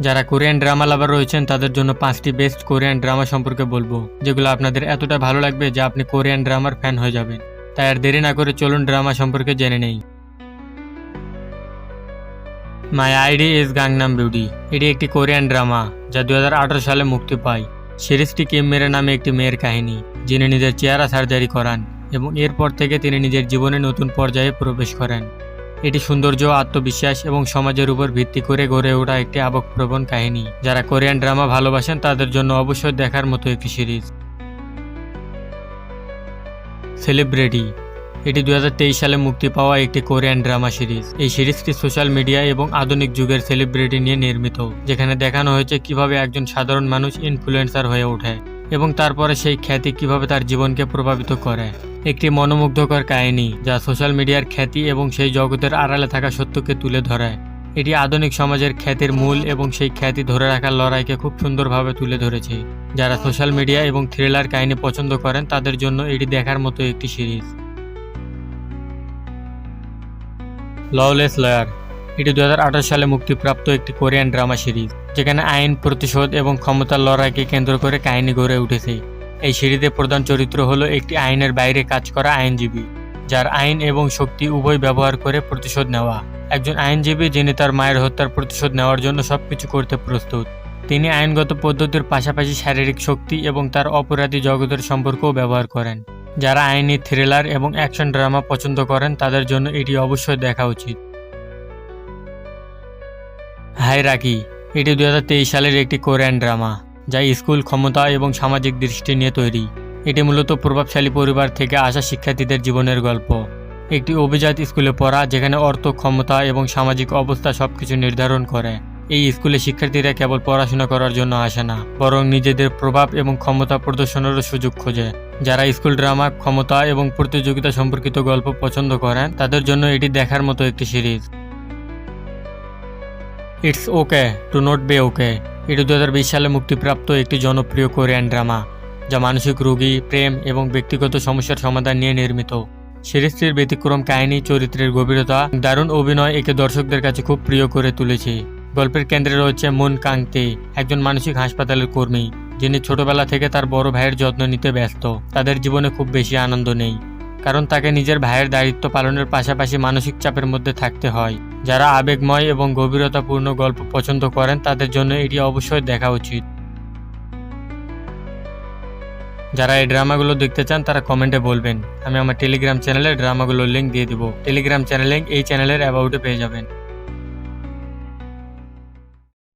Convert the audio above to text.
যারা Korean drama লাভার রয়েছেন, তাদের জন্য পাঁচটি বেস্ট কোরিয়ান ড্রামা সম্পর্কে বলব, যেগুলো আপনাদের এতটা ভালো লাগবে যে আপনি কোরিয়ান ড্রামার ফ্যান হয়ে যাবেন। তাই আর দেরি না করে চলুন ড্রামা সম্পর্কে জেনে নেই। My ID is Gangnam beauty এটি একটি কোরিয়ান ড্রামা, যা দু হাজার আঠারো সালে মুক্তি পায়। সিরিজটি কিম মেরে নামে একটি মেয়ের কাহিনী, যিনি নিজের চেহারা সার্জারি করান এবং এরপর থেকে তিনি নিজের জীবনে নতুন পর্যায়ে প্রবেশ করেন। এটি সৌন্দর্য, আত্মবিশ্বাস এবং সমাজের উপর ভিত্তি করে গড়ে ওঠা একটি আবেগপ্রবণ কাহিনী। যারা কোরিয়ান ড্রামা ভালোবাসেন, তাদের জন্য অবশ্যই দেখার মতো একটি সিরিজ। সেলিব্রিটি। এটি দু হাজার তেইশ সালে মুক্তি পাওয়া একটি কোরিয়ান ড্রামা সিরিজ। এই সিরিজটি সোশ্যাল মিডিয়া এবং আধুনিক যুগের সেলিব্রিটি নিয়ে নির্মিত, যেখানে দেখানো হয়েছে কীভাবে একজন সাধারণ মানুষ ইনফ্লুয়েন্সার হয়ে ওঠে। এবং তারপরে সেই খ্যাতি কীভাবে তার জীবনকে প্রভাবিত করে? একটি মনোমুগ্ধকর কাহিনী যা সোশ্যাল মিডিয়ার খ্যাতি এবং সেই জগতের আড়ালে থাকা সত্যকে তুলে ধরে। এটি আধুনিক সমাজের খ্যাতির মূল এবং সেই খ্যাতি ধরে রাখার লড়াইকে খুব সুন্দরভাবে তুলে ধরেছে। যারা সোশ্যাল মিডিয়া এবং থ্রিলার কাহিনী পছন্দ করেন, তাদের জন্য এটি দেখার মতো একটি সিরিজ। লওলেস লয়ার এটি দু হাজার আঠেরো সালে মুক্তিপ্রাপ্ত একটি কোরিয়ান ড্রামা সিরিজ, যেখানে আইন, প্রতিশোধ এবং ক্ষমতার লড়াইকে কেন্দ্র করে কাহিনী গড়ে উঠেছে। এই সিরিজের প্রধান চরিত্র হলো একটি আইনের বাইরে কাজ করা আইনজীবী, যার আইন এবং শক্তি উভয় ব্যবহার করে প্রতিশোধ নেওয়া। একজন আইনজীবী যিনি তার মায়ের হত্যার প্রতিশোধ নেওয়ার জন্য সবকিছু করতে প্রস্তুত, তিনি আইনগত পদ্ধতির পাশাপাশি শারীরিক শক্তি এবং তার অপরাধী জগতের সম্পর্কও ব্যবহার করেন। যারা আইনি থ্রিলার এবং অ্যাকশন ড্রামা পছন্দ করেন, তাদের জন্য এটি অবশ্যই দেখা উচিত। হাই রাকি এটি দুহাজার তেইশ সালের একটি কোরিয়ান ড্রামা, যা স্কুল ক্ষমতা এবং সামাজিক দৃষ্টি নিয়ে তৈরি। এটি মূলত প্রভাবশালী পরিবার থেকে আসা শিক্ষার্থীদের জীবনের গল্প। একটি অভিজাত স্কুলে পড়া, যেখানে অর্থ, ক্ষমতা এবং সামাজিক অবস্থা সবকিছু নির্ধারণ করে। এই স্কুলে শিক্ষার্থীরা কেবল পড়াশোনা করার জন্য আসে না, বরং নিজেদের প্রভাব এবং ক্ষমতা প্রদর্শনেরও সুযোগ খোঁজে। যারা স্কুল ড্রামা, ক্ষমতা এবং প্রতিযোগিতা সম্পর্কিত গল্প পছন্দ করেন, তাদের জন্য এটি দেখার মতো একটি series. It's okay to not be okay এটি দু হাজার বিশ সালে মুক্তিপ্রাপ্ত একটি জনপ্রিয় কোরিয়ান ড্রামা, যা মানসিক রোগী, প্রেম এবং ব্যক্তিগত সমস্যার সমাধান নিয়ে নির্মিত। সিরিজটির ব্যতিক্রম কাহিনী, চরিত্রের গভীরতা, দারুণ অভিনয় একে দর্শকদের কাছে খুব প্রিয় করে তুলেছে। গল্পের কেন্দ্রে রয়েছে মুন কাংতে, একজন মানসিক হাসপাতালের কর্মী, যিনি ছোটবেলা থেকে তার বড় ভাইয়ের যত্ন নিতে ব্যস্ত। তাদের জীবনে খুব বেশি আনন্দ নেই, কারণ তাকে নিজের ভাইয়ের দায়িত্ব পালনের পাশাপাশি মানসিক চাপের মধ্যে থাকতে হয়। যারা আবেগময় এবং গভীরতাপূর্ণ গল্প পছন্দ করেন, তাদের জন্য এটি অবশ্যই দেখা উচিত। যারা এই ড্রামাগুলো দেখতে চান, তারা কমেন্টে বলবেন। আমি আমার টেলিগ্রাম চ্যানেলে ড্রামাগুলোর লিঙ্ক দিয়ে দিব। টেলিগ্রাম চ্যানেল লিঙ্ক এই চ্যানেলের অ্যাবাউটে পেয়ে যাবেন।